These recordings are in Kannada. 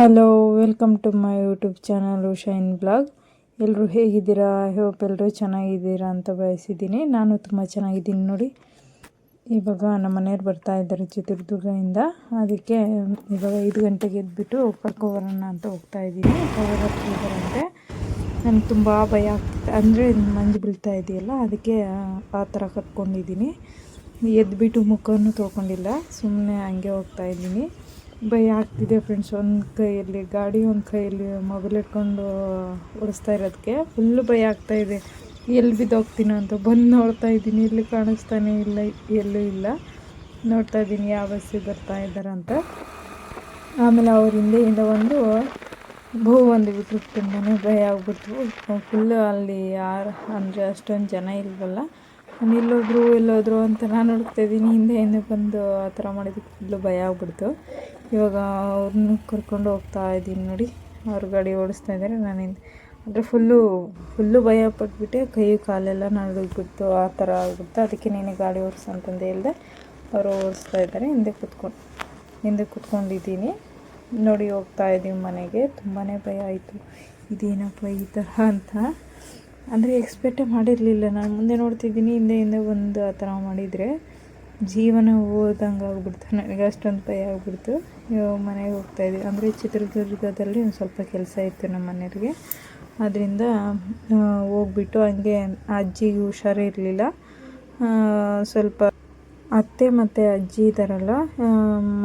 Hello welcome to my YouTube channel Shine Blog ಎಲ್ಲರೂ ಹೇಗಿದ್ದೀರಾ? ಹೋಪ್ ಎಲ್ಲರೂ ಚೆನ್ನಾಗಿದ್ದೀರಾ ಅಂತ ಬಯಸಿದ್ದೀನಿ. ನಾನು ತುಂಬ ಚೆನ್ನಾಗಿದ್ದೀನಿ ನೋಡಿ. ಇವಾಗ ನಮ್ಮ ಮನೆಯವ್ರು ಬರ್ತಾ ಇದ್ದಾರೆ ಚಿತ್ರದುರ್ಗದಿಂದ. ಅದಕ್ಕೆ ಇವಾಗ ಐದು ಗಂಟೆಗೆ ಎದ್ಬಿಟ್ಟು ಕರ್ಕೊಬರೋಣ ಅಂತ ಹೋಗ್ತಾ ಇದ್ದೀನಿ. ಹೋಗೋದಂತೆ ನನಗೆ ತುಂಬ ಭಯ ಆಗ್ತಿದೆ. ಅಂದರೆ ಮಂಜು ಬೀಳ್ತಾ ಇದೆಯಲ್ಲ, ಅದಕ್ಕೆ, ಆ ಥರ ಕರ್ಕೊಂಡಿದ್ದೀನಿ. ಎದ್ಬಿಟ್ಟು ಮುಖವನ್ನು ತೊಗೊಂಡಿಲ್ಲ ಸುಮ್ಮನೆ ಹಂಗೆ ಹೋಗ್ತಾ ಇದ್ದೀನಿ. ಭಯ ಆಗ್ತಿದೆ ಫ್ರೆಂಡ್ಸ್ ಒಂದು ಕೈಯಲ್ಲಿ, ಗಾಡಿ ಒಂದು ಕೈಯಲ್ಲಿ ಮೊಬೈಲ್ ಇಟ್ಕೊಂಡು ಓಡಿಸ್ತಾ ಇರೋದಕ್ಕೆ ಫುಲ್ಲು ಭಯ ಆಗ್ತಾಯಿದೆ ಎಲ್ಲಿ ಬಿದ್ದೋಗ್ತೀನೋ ಅಂತ ಬಂದು ನೋಡ್ತಾ ಇದ್ದೀನಿ. ಇಲ್ಲಿ ಕಾಣಿಸ್ತಾನೆ ಇಲ್ಲ, ಎಲ್ಲೂ ಇಲ್ಲ. ನೋಡ್ತಾ ಇದ್ದೀನಿ, ಯಾವ ಬಸ್ಸಿಗೆ ಬರ್ತಾ ಇದ್ದಾರೆ ಅಂತ. ಆಮೇಲೆ ಅವ್ರ ಹಿಂದೆಯಿಂದ ಒಂದು ಬಹು ಒಂದು ಬಿಟ್ಟರು ತುಂಬಾ ಭಯ ಆಗ್ಬಿಡ್ತು. ಫುಲ್ಲು ಅಲ್ಲಿ ಯಾರು, ಅಂದರೆ ಅಷ್ಟೊಂದು ಜನ ಇಲ್ವಲ್ಲ. ಎಲ್ಲೋದ್ರು ಎಲ್ಲೋದ್ರು ಅಂತ ನಾನು ಹುಡುಕ್ತಾ ಇದ್ದೀನಿ. ಹಿಂದೆ ಹಿಂದೆ ಬಂದು ಆ ಥರ ಮಾಡಿದ್ದಕ್ಕೆ ಫುಲ್ಲು ಭಯ ಆಗ್ಬಿಡ್ತು. ಇವಾಗ ಅವ್ರನ್ನ ಕರ್ಕೊಂಡು ಹೋಗ್ತಾ ಇದ್ದೀನಿ ನೋಡಿ. ಅವ್ರ ಗಾಡಿ ಓಡಿಸ್ತಾ ಇದ್ದಾರೆ, ನಾನು ಹಿಂದೆ. ಅಂದರೆ ಫುಲ್ಲು ಫುಲ್ಲು ಭಯ ಪಟ್ಬಿಟ್ಟೆ. ಕೈ, ಕಾಲೆಲ್ಲ ನಡುಗ್ಬಿಡ್ತು. ಆ ಥರ ಆಗ್ಬಿಡ್ತು. ಅದಕ್ಕೆ ನೀನೇ ಗಾಡಿ ಓಡಿಸು ಅಂತಂದು ಹೇಳಿದೆ. ಅವರು ಓಡಿಸ್ತಾ ಇದ್ದಾರೆ. ಹಿಂದೆ ಕುತ್ಕೊಂಡು ಹಿಂದೆ ಕುತ್ಕೊಂಡಿದ್ದೀನಿ. ನೋಡಿ ಹೋಗ್ತಾ ಇದ್ದೀವಿ ಮನೆಗೆ. ತುಂಬಾ ಭಯ ಆಯಿತು. ಇದೇನಪ್ಪ ಈ ಥರ ಅಂತ. ಅಂದರೆ ಎಕ್ಸ್ಪೆಕ್ಟೇ ಮಾಡಿರಲಿಲ್ಲ. ನಾನು ಮುಂದೆ ನೋಡ್ತಿದ್ದೀನಿ, ಹಿಂದೆ ಹಿಂದೆ ಒಂದು ಆ ಥರ ಮಾಡಿದರೆ ಜೀವನ ಹೋದಂಗೆ ಆಗ್ಬಿಡ್ತು. ನನಗೆ ಅಷ್ಟೊಂದು ಭಯ ಆಗ್ಬಿಡ್ತು. ಮನೆಗೆ ಹೋಗ್ತಾಯಿದ್ವಿ ಅಂದರೆ ಚಿತ್ರದುರ್ಗದಲ್ಲಿ ಒಂದು ಸ್ವಲ್ಪ ಕೆಲಸ ಇತ್ತು ನಮ್ಮ ಮನೆಯವ್ರಿಗೆ. ಅದರಿಂದ ಹೋಗ್ಬಿಟ್ಟು ಹಂಗೆ ಅಜ್ಜಿಗೆ ಹುಷಾರೇ ಇರಲಿಲ್ಲ. ಸ್ವಲ್ಪ ಅತ್ತೆ ಮತ್ತು ಅಜ್ಜಿ ಇದ್ದಾರಲ್ಲ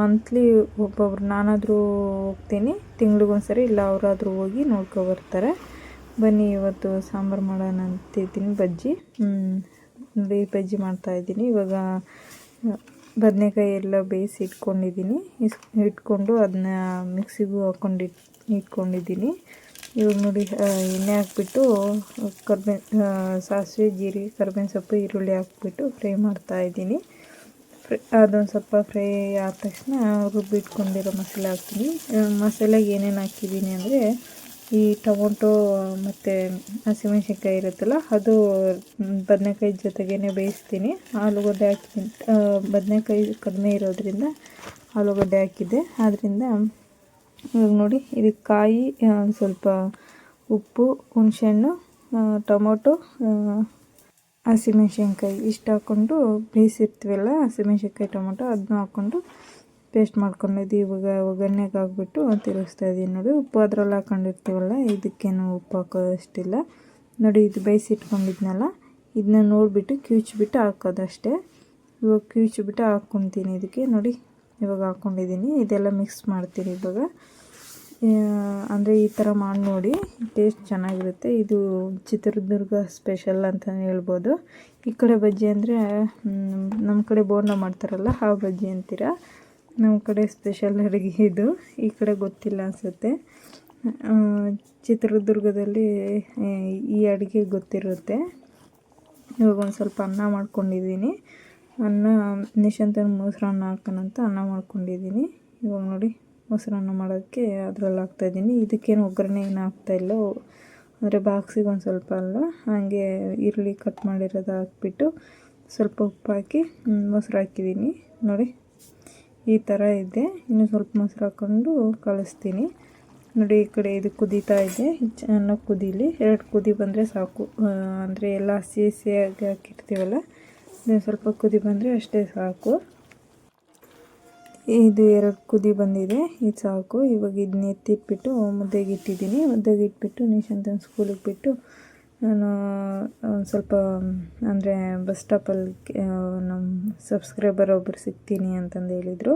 ಮಂತ್ಲಿ ಒಬ್ಬೊಬ್ರು, ನಾನಾದರೂ ಹೋಗ್ತೀನಿ. ತಿಂಗ್ಳಿಗೊಂದ್ಸರಿ ಇಲ್ಲ, ಅವರಾದರೂ ಹೋಗಿ ನೋಡ್ಕೊಬರ್ತಾರೆ ಬನ್ನಿ, ಇವತ್ತು ಸಾಂಬಾರು ಮಾಡೋಣ ಅಂತಿದ್ದೀನಿ ಬಜ್ಜಿ. ನೋಡಿ ಬಜ್ಜಿ ಮಾಡ್ತಾಯಿದ್ದೀನಿ ಇವಾಗ ಬದನೆಕಾಯಿ ಎಲ್ಲ ಬೇಯಿಸಿ ಇಟ್ಕೊಂಡಿದ್ದೀನಿ. ಇಟ್ಕೊಂಡು ಅದನ್ನ ಮಿಕ್ಸಿಗೂ ಹಾಕ್ಕೊಂಡು ಇಟ್, ಇಟ್ಕೊಂಡಿದ್ದೀನಿ. ಇವಾಗ ನೋಡಿ ಎಣ್ಣೆ ಹಾಕ್ಬಿಟ್ಟು, ಕರ್ಬೆ ಸಾಸಿವೆ, ಜೀರಿಗೆ, ಕರ್ಬೇವಿನ ಸೊಪ್ಪು, ಈರುಳ್ಳಿ ಹಾಕ್ಬಿಟ್ಟು ಫ್ರೈ ಮಾಡ್ತಾಯಿದ್ದೀನಿ ಫ್ರೈ, ಅದೊಂದು ಸ್ವಲ್ಪ ಫ್ರೈ ಆದ ತಕ್ಷಣ ರುಬ್ಬಿಟ್ಕೊಂಡಿರೋ ಮಸಾಲೆ ಹಾಕ್ತೀನಿ. ಮಸಾಲೆಗೆ ಏನೇನು ಹಾಕಿದ್ದೀನಿ ಅಂದರೆ ಈ ಟೊಮೊಟೊ ಮತ್ತು ಹಸಿಮೆಣ್ಸಿನ್ಕಾಯಿ ಇರುತ್ತಲ್ಲ, ಅದು ಬದನೆಕಾಯಿ ಜೊತೆಗೇ ಬೇಯಿಸ್ತೀನಿ. ಆಲೂಗಡ್ಡೆ ಹಾಕಿ ಬದನೆಕಾಯಿ ಕಡಿಮೆ ಇರೋದ್ರಿಂದ ಆಲೂಗಡ್ಡೆ ಹಾಕಿದ್ದೆ. ಆದ್ದರಿಂದ ಇವಾಗ ನೋಡಿ ಇದಕ್ಕೆ ಕಾಯಿ ಸ್ವಲ್ಪ ಉಪ್ಪು, ಹುಣಸೆಹಣ್ಣು ಟೊಮೊಟೊ ಹಸಿಮೆಣ್ಸಿನ್ಕಾಯಿ ಇಷ್ಟು ಹಾಕ್ಕೊಂಡು ಬೇಯಿಸಿರ್ತೀವಲ್ಲ, ಹಸಿಮೆಣ್ಸಿನ್ಕಾಯಿ ಟೊಮೊಟೊ, ಅದನ್ನೂ ಹಾಕ್ಕೊಂಡು ಪೇಸ್ಟ್ ಮಾಡ್ಕೊಂಡಿದ್ದು ಇವಾಗ ಒಗ್ಗರಣೆಗೆ ಹಾಕ್ಬಿಟ್ಟು ತಿರುಗಿಸ್ತಾ ಇದ್ದೀನಿ ನೋಡಿ. ಉಪ್ಪು ಅದರಲ್ಲಿ ಹಾಕೊಂಡಿರ್ತೀವಲ್ಲ, ಇದಕ್ಕೇನು ಉಪ್ಪು ಹಾಕೋದಷ್ಟಿಲ್ಲ. ನೋಡಿ, ಇದು ಬೇಯಿಸಿಟ್ಕೊಂಡಿದ್ನಲ್ಲ ಇದನ್ನ ನೋಡಿಬಿಟ್ಟು ಕಿವುಚ್ಬಿಟ್ಟು ಹಾಕೋದಷ್ಟೇ. ಇವಾಗ ಕಿವುಚ್ಬಿಟ್ಟು ಹಾಕ್ಕೊತೀನಿ ಇದಕ್ಕೆ. ನೋಡಿ, ಇವಾಗ ಹಾಕ್ಕೊಂಡಿದ್ದೀನಿ. ಇದೆಲ್ಲ ಮಿಕ್ಸ್ ಮಾಡ್ತೀನಿ ಇವಾಗ. ಅಂದರೆ ಈ ಥರ ಮಾಡಿ ನೋಡಿ, ಟೇಸ್ಟ್ ಚೆನ್ನಾಗಿರುತ್ತೆ. ಇದು ಚಿತ್ರದುರ್ಗ ಸ್ಪೆಷಲ್ ಅಂತಲೇ ಹೇಳ್ಬೋದು. ಈ ಕಡೆ ಬಜ್ಜಿ ಅಂದರೆ ನಮ್ಮ ಕಡೆ ಬೋಂಡ ಮಾಡ್ತಾರಲ್ಲ ಆ ಬಜ್ಜಿ ಅಂತೀರ? ನಮ್ಮ ಕಡೆ ಸ್ಪೆಷಲ್ ಅಡುಗೆ ಇದು. ಈ ಕಡೆ ಗೊತ್ತಿಲ್ಲ ಅನಿಸುತ್ತೆ. ಚಿತ್ರದುರ್ಗದಲ್ಲಿ ಈ ಅಡುಗೆ ಗೊತ್ತಿರುತ್ತೆ. ಇವಾಗ ಒಂದು ಸ್ವಲ್ಪ ಅನ್ನ ಮಾಡ್ಕೊಂಡಿದ್ದೀನಿ. ಅನ್ನ ನಿಶಾಂತನ ಮೊಸರನ್ನ ಹಾಕೋಣಂತ ಅನ್ನ ಮಾಡ್ಕೊಂಡಿದ್ದೀನಿ. ಇವಾಗ ನೋಡಿ, ಮೊಸರನ್ನ ಮಾಡೋಕ್ಕೆ ಅದರಲ್ಲಿ ಹಾಕ್ತಾಯಿದ್ದೀನಿ ಇದಕ್ಕೇನು ಒಗ್ಗರಣೆ ಏನು ಹಾಕ್ತಾಯಿಲ್ಲ ಅಂದರೆ ಬಾಕ್ಸಿಗೆ ಒಂದು ಸ್ವಲ್ಪ ಅಲ್ಲ. ಹಾಗೆ ಈರುಳ್ಳಿ ಕಟ್ ಮಾಡಿರೋದು ಹಾಕ್ಬಿಟ್ಟು ಸ್ವಲ್ಪ ಉಪ್ಪು ಹಾಕಿ ಮೊಸರು ಹಾಕಿದ್ದೀನಿ. ನೋಡಿ. ಈ ಥರ ಇದೆ. ಇನ್ನು ಸ್ವಲ್ಪ ಮೊಸರು ಹಾಕ್ಕೊಂಡು ಕಳಿಸ್ತೀನಿ ನೋಡಿ, ಈ ಕಡೆ ಇದು ಕುದೀತಾ ಇದೆ. ಚೆನ್ನಾಗಿ ಕುದೀಲಿ. ಎರಡು ಕುದಿ ಬಂದರೆ ಸಾಕು. ಅಂದರೆ ಎಲ್ಲ ಹಸಿ ಹಸಿಯಾಗಿ ಹಾಕಿರ್ತೀವಲ್ಲ ಸ್ವಲ್ಪ ಕುದಿ ಬಂದರೆ ಅಷ್ಟೇ ಸಾಕು. ಇದು ಎರಡು ಕುದಿ ಬಂದಿದೆ. ಇದು ಸಾಕು. ಇವಾಗ ಇದನ್ನ ಎತ್ತಿಟ್ಬಿಟ್ಟು ಮುದ್ದೆಗೆ ಇಟ್ಟಿದ್ದೀನಿ. ಮುದ್ದೆಗೆ ಇಟ್ಬಿಟ್ಟು ನಿಶಾಂತನ ಸ್ಕೂಲಿಗೆ ಬಿಟ್ಟು ನಾನು ಒಂದು ಸ್ವಲ್ಪ, ಅಂದರೆ ಬಸ್ ಸ್ಟಾಪಲ್ಲಿ ನಮ್ಮ ಸಬ್ಸ್ಕ್ರೈಬರ್ ಒಬ್ಬರು ಸಿಗ್ತೀನಿ ಅಂತಂದು ಹೇಳಿದರು.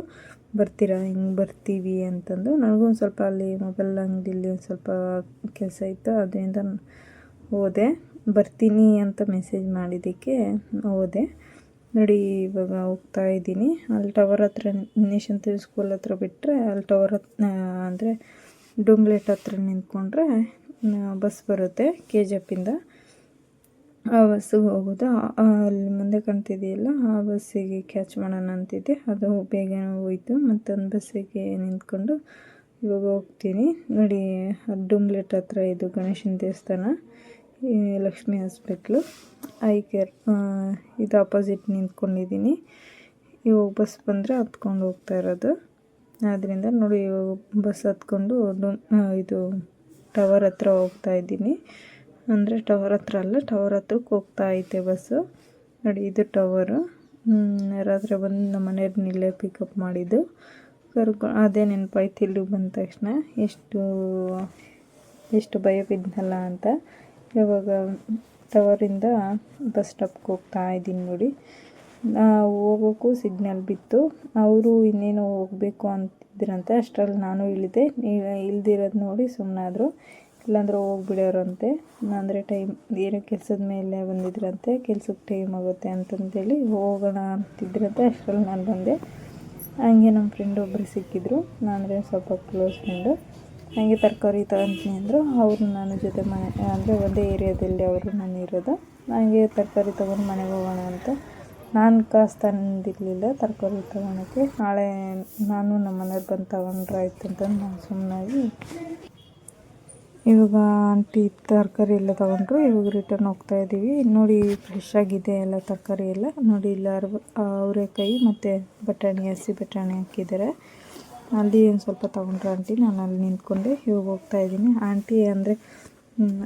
ಬರ್ತೀರಾ? ಹಿಂಗೆ ಬರ್ತೀವಿ ಅಂತಂದು. ನನಗೂ ಒಂದು ಸ್ವಲ್ಪ ಅಲ್ಲಿ ಮೊಬೈಲ್ ಅಂಗಡಿಲಿ ಒಂದು ಸ್ವಲ್ಪ ಕೆಲಸ ಇತ್ತು. ಅದರಿಂದ ಹೋದೆ. ಬರ್ತೀನಿ ಅಂತ ಮೆಸೇಜ್ ಮಾಡಿದ್ದಕ್ಕೆ ಹೋದೆ. ನೋಡಿ, ಇವಾಗ ಹೋಗ್ತಾ ಇದ್ದೀನಿ. ಅಲ್ಲಿ ಟವರ್ ಹತ್ರ ನೇಷನ್ ಸ್ಕೂಲ್ ಹತ್ರ ಬಿಟ್ಟರೆ ಅಲ್ಲಿ ಟವರ್ ಹತ್ರ ಅಂದರೆ ಡೂಮ್ಲೆಟ್ ಹತ್ರ ನಿಂತ್ಕೊಂಡ್ರೆ ಬಸ್ ಬರುತ್ತೆ ಕೆ ಜಿ ಎಫಿಂದ ಆ ಬಸ್ಸಿಗೆ ಹೋಗೋದು ಅಲ್ಲಿ ಮುಂದೆ ಕಾಣ್ತಿದೆಯಲ್ಲ, ಆ ಬಸ್ಸಿಗೆ ಕ್ಯಾಚ್ ಮಾಡೋಣ ಅಂತಿದ್ದೆ. ಅದು ಬೇಗನೆ ಹೋಯಿತು. ಮತ್ತೊಂದು ಬಸ್ಸಿಗೆ ನಿಂತ್ಕೊಂಡು ಇವಾಗ ಹೋಗ್ತೀನಿ. ನೋಡಿ ಡುಮ್ಲೆಟ್ ಹತ್ರ ಇದು ಗಣೇಶನ ದೇವಸ್ಥಾನ ಲಕ್ಷ್ಮೀ ಹಾಸ್ಪಿಟ್ಲು. ಐ ಕೇರ್ ಇದು ಅಪೋಸಿಟ್ ನಿಂತ್ಕೊಂಡಿದ್ದೀನಿ. ಇವಾಗ ಬಸ್ ಬಂದರೆ ಹತ್ಕೊಂಡು ಹೋಗ್ತಾ ಇರೋದು. ಆದ್ದರಿಂದ ನೋಡಿ, ಇವಾಗ ಬಸ್ ಹತ್ಕೊಂಡು ಡು- ಇದು ಟವರ್ ಹತ್ರ ಹೋಗ್ತಾ ಇದ್ದೀನಿ. ಅಂದರೆ ಟವರ್ ಹತ್ರ ಅಲ್ಲ, ಟವರ್ ಹತ್ರಕ್ಕೆ ಹೋಗ್ತಾ ಐತೆ ಬಸ್ಸು ನೋಡಿ, ಇದು ಟವರು. ರಾತ್ರಿ ಬಂದು ನಮ್ಮ ಮನೆಯವ್ರನ್ನ ಇಲ್ಲೇ ಪಿಕಪ್ ಮಾಡಿದ್ದು. ಕರ್ಕೊ, ಅದೇ ನೆನಪಾಯ್ತು ಇಲ್ಲಿಗೆ ಬಂದ ತಕ್ಷಣ. ಎಷ್ಟು ಎಷ್ಟು ಭಯ ಬಿದ್ನಲ್ಲ ಅಂತ. ಇವಾಗ ಟವರಿಂದ ಬಸ್ ಸ್ಟಾಪ್ಗೆ ಹೋಗ್ತಾ ಇದ್ದೀನಿ ನೋಡಿ. ಹೋಗೋಕ್ಕೂ ಸಿಗ್ನಲ್ ಬಿತ್ತು. ಅವರು ಇನ್ನೇನು ಹೋಗಬೇಕು ಅಂತಿದ್ರಂತೆ, ಅಷ್ಟರಲ್ಲಿ ನಾನು ಇಳಿದೆ. ಇಳ್ದಿರೋದು ನೋಡಿ ಸುಮ್ಮನಾದರು ಇಲ್ಲಾಂದ್ರೆ ಹೋಗ್ಬಿಡೋರಂತೆ. ಅಂದರೆ ಟೈಮ್, ಏನೋ ಕೆಲಸದ ಮೇಲೆ ಬಂದಿದ್ರಂತೆ. ಕೆಲ್ಸಕ್ಕೆ ಟೈಮ್ ಆಗುತ್ತೆ ಅಂತಂದೇಳಿ ಹೋಗೋಣ ಅಂತಿದ್ರಂತೆ. ಅಷ್ಟರಲ್ಲಿ ನಾನು ಬಂದೆ. ಹಂಗೆ ನಮ್ಮ ಫ್ರೆಂಡ್ ಒಬ್ಬರು ಸಿಕ್ಕಿದ್ರು. ಅಂದರೆ ಸ್ವಲ್ಪ ಕ್ಲೋಸ್ ಫ್ರೆಂಡು. ಹಾಗೆ ತರಕಾರಿ ತಗೊಂತೀನಿ ಅಂದರು. ಅವರು ನಾನು ಜೊತೆ ಮನೆ, ಅಂದರೆ ಒಂದೇ ಏರಿಯಾದಲ್ಲಿ ಅವರು ನಾನು ಇರೋದು. ಹಾಗೆ ತರಕಾರಿ ತೊಗೊಂಡು ಮನೆಗೆ ಹೋಗೋಣ ಅಂತ ನಾನು ಕಾಸು ತಂದಿರಲಿಲ್ಲ, ತರಕಾರಿ ತೊಗೊಳಕ್ಕೆ ನಾಳೆ ನಾನು ನಮ್ಮ ಮನೆಯವ್ರು ಬಂದು ತಗೊಂಡ್ರಾಯ್ತು ಅಂತಂದು ನಾನು ಸುಮ್ಮನಾಗಿ ಇವಾಗ ಆಂಟಿ ತರಕಾರಿ ಎಲ್ಲ ತೊಗೊಂಡ್ರು, ಇವಾಗ ರಿಟರ್ನ್ ಹೋಗ್ತಾ ಇದ್ದೀವಿ ನೋಡಿ ಫ್ರೆಶ್ ಆಗಿದೆ ಎಲ್ಲ ತರಕಾರಿ ಎಲ್ಲ. ನೋಡಿ ಇಲ್ಲ ಅವರೆಕಾಯಿ ಮತ್ತು ಬಟಾಣಿ, ಹಸಿ ಬಟಾಣಿ ಹಾಕಿದ್ದಾರೆ. ಅಲ್ಲಿ ಒಂದು ಸ್ವಲ್ಪ ತೊಗೊಂಡ್ರು ಆಂಟಿ, ನಾನು ಅಲ್ಲಿ ನಿಂತ್ಕೊಂಡೆ. ಇವಾಗ ಹೋಗ್ತಾ ಇದ್ದೀನಿ ಆಂಟಿ ಅಂದರೆ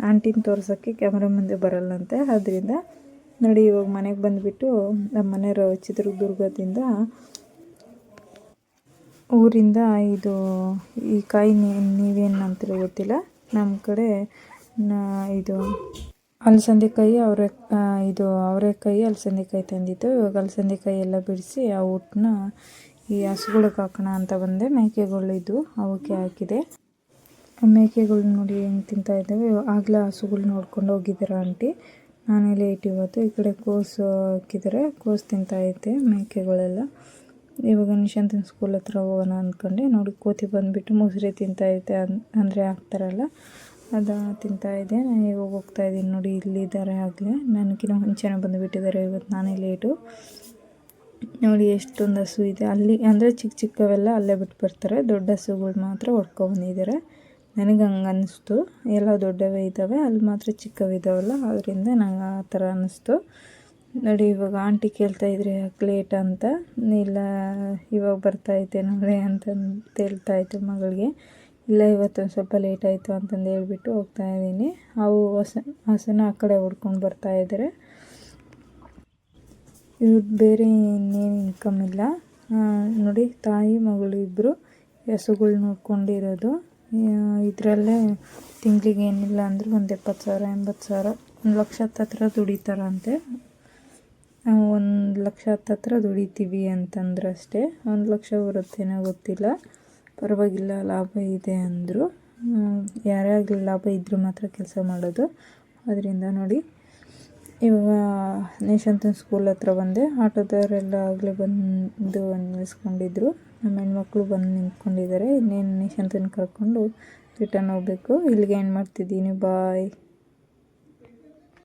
ಆಂಟಿನ ತೋರಿಸೋಕ್ಕೆ ಕ್ಯಾಮ್ರಾ ಮುಂದೆ ಬರಲ್ಲಂತೆ. ಅದರಿಂದ ನೋಡಿ, ಇವಾಗ ಮನೆಗೆ ಬಂದುಬಿಟ್ಟು ನಮ್ಮ ಮನೆಯವರು ಚಿತ್ರದುರ್ಗದಿಂದ ಊರಿಂದ ಇದು ಈ ಕಾಯಿ ನೀವೇನು ಅಂತೀರ ಗೊತ್ತಿಲ್ಲ. ನಮ್ಮ ಕಡೆ ಇದು ಅಲಸಂದೆಕಾಯಿ ಅವರೆ ಇದು ಅವರೆಕಾಯಿ ಅಲಸಂದೆಕಾಯಿ ತಂದಿತ್ತು ಇವಾಗ ಅಲಸಂದೆಕಾಯಿ ಎಲ್ಲ ಬಿಡಿಸಿ ಆ ಊಟನ ಈ ಹಸುಗಳಿಗೆ ಹಾಕೋಣ ಅಂತ ಬಂದೆ. ಮೇಕೆಗಳು ಇದು, ಅವಕ್ಕೆ ಹಾಕಿದೆ. ಮೇಕೆಗಳು ನೋಡಿ ಹೆಂಗೆ ತಿಂತಾ ಇದ್ದಾವೆ. ಆಗಲೇ ಹಸುಗಳು ನೋಡ್ಕೊಂಡು ಹೋಗಿದ್ದೀರ ಆಂಟಿ. ನಾನೇ ಲೇಟ್ ಇವತ್ತು. ಈ ಕಡೆ ಕೋಸು ಹಾಕಿದರೆ. ಕೋಸು ತಿಂತಾ ಐತೆ ಮೇಕೆಗಳೆಲ್ಲ. ಇವಾಗ ನಿಶಾಂತನ ಸ್ಕೂಲ್ ಹತ್ರ ಹೋಗೋಣ ಅಂದ್ಕೊಂಡೆ ನೋಡಿ, ಕೋತಿ ಬಂದುಬಿಟ್ಟು ಮೊಸರಿ ತಿಂತಾ ಐತೆ ಅನ್- ಅಂದರೆ ಹಾಕ್ತಾರಲ್ಲ, ಅದು ತಿಂತಾ ಇದೆ ನಾನು ಇವಾಗ ಹೋಗ್ತಾ ಇದ್ದೀನಿ ನೋಡಿ ಇಲ್ಲಿದ್ದಾರೆ ಆಗಲೇ. ನನಗಿನ್ನ ಮುಂಚೆನೇ ಬಂದುಬಿಟ್ಟಿದ್ದಾರೆ ಇವತ್ತು ನಾನೇ ಲೇಟು ನೋಡಿ, ಎಷ್ಟೊಂದು ಹಸು ಇದೆ. ಅಲ್ಲಿ, ಅಂದರೆ ಚಿಕ್ಕ ಚಿಕ್ಕವೆಲ್ಲ ಅಲ್ಲೇ ಬಿಟ್ಟು ಬರ್ತಾರೆ. ದೊಡ್ಡ ಹಸುಗಳು ಮಾತ್ರ ಹೊಡ್ಕೊಬಂದಿದ್ದಾರೆ ನನಗೆ ಹಂಗೆ ಅನ್ನಿಸ್ತು. ಎಲ್ಲ ದೊಡ್ಡವೇ ಇದ್ದಾವೆ, ಅಲ್ಲಿ ಮಾತ್ರ ಚಿಕ್ಕವಿದ್ದಾವಲ್ಲ ಅದರಿಂದ ನಂಗೆ ಆ ಥರ ಅನ್ನಿಸ್ತು. ನೋಡಿ, ಇವಾಗ ಆಂಟಿ ಕೇಳ್ತಾ ಇದ್ರೆ ಯಾಕೆ ಲೇಟ್ ಅಂತ. ಇಲ್ಲ, ಇವಾಗ ಬರ್ತಾಯಿದ್ದೆ ನೋಡಿ ಅಂತಂದು ಹೇಳ್ತಾ ಇತ್ತು ಮಗಳಿಗೆ. ಇಲ್ಲ ಇವತ್ತೊಂದು ಸ್ವಲ್ಪ ಲೇಟ್ ಆಯಿತು ಅಂತಂದು ಹೇಳ್ಬಿಟ್ಟು ಹೋಗ್ತಾ ಇದ್ದೀನಿ. ಅವು ಹೊಸ, ಹಸನ ಆ ಕಡೆ ಹುಡ್ಕೊಂಡು ಬರ್ತಾ ಇದ್ದಾರೆ. ಇವ್ರು ಬೇರೆ ಇನ್ನೇನು ಇನ್ಕಮ್ ಇಲ್ಲ. ನೋಡಿ, ತಾಯಿ, ಮಗಳು ಇಬ್ಬರು ಹಸುಗಳು ನೋಡ್ಕೊಂಡಿರೋದು. ಇದರಲ್ಲೇ ತಿಂಗಳಿಗೆ ಏನಿಲ್ಲ ಅಂದರೂ ಒಂದು ಎಪ್ಪತ್ತು ಸಾವಿರ, ಎಂಬತ್ತು ಸಾವಿರ, ಒಂದು ಲಕ್ಷ ಹತ್ತತ್ರ ದುಡಿತಾರಂತೆ. ನಾವು ಒಂದು ಲಕ್ಷ ಹತ್ತತ್ರ ದುಡಿತೀವಿ ಅಂತಂದ್ರೆ ಅಷ್ಟೇ. ಒಂದು ಲಕ್ಷ ಬರುತ್ತೇನೋ ಗೊತ್ತಿಲ್ಲ. ಪರವಾಗಿಲ್ಲ, ಲಾಭ ಇದೆ ಅಂದರು. ಯಾರೇ ಆಗಲಿ ಲಾಭ ಇದ್ದರೂ ಮಾತ್ರ ಕೆಲಸ ಮಾಡೋದು. ಅದರಿಂದ ನೋಡಿ, ಇವಾಗ ನೇಶಾಂತನ ಸ್ಕೂಲ್ ಹತ್ರ ಬಂದೆ. ಆಟೋದವರೆಲ್ಲ ಆಗಲೇ ಬಂದು ನಿಲ್ಲಿಸ್ಕೊಂಡಿದ್ರು ನಮ್ಮ ಹೆಣ್ಮಕ್ಳು ಬಂದು ನಿಂತ್ಕೊಂಡಿದ್ದಾರೆ ಇನ್ನೇನು ನಿಶಾಂತನ ಕರ್ಕೊಂಡು ರಿಟರ್ನ್ ಹೋಗ್ಬೇಕು. ಇಲ್ಲಿಗೆ ಏನು ಮಾಡ್ತಿದ್ದೀನಿ. ಬಾಯ್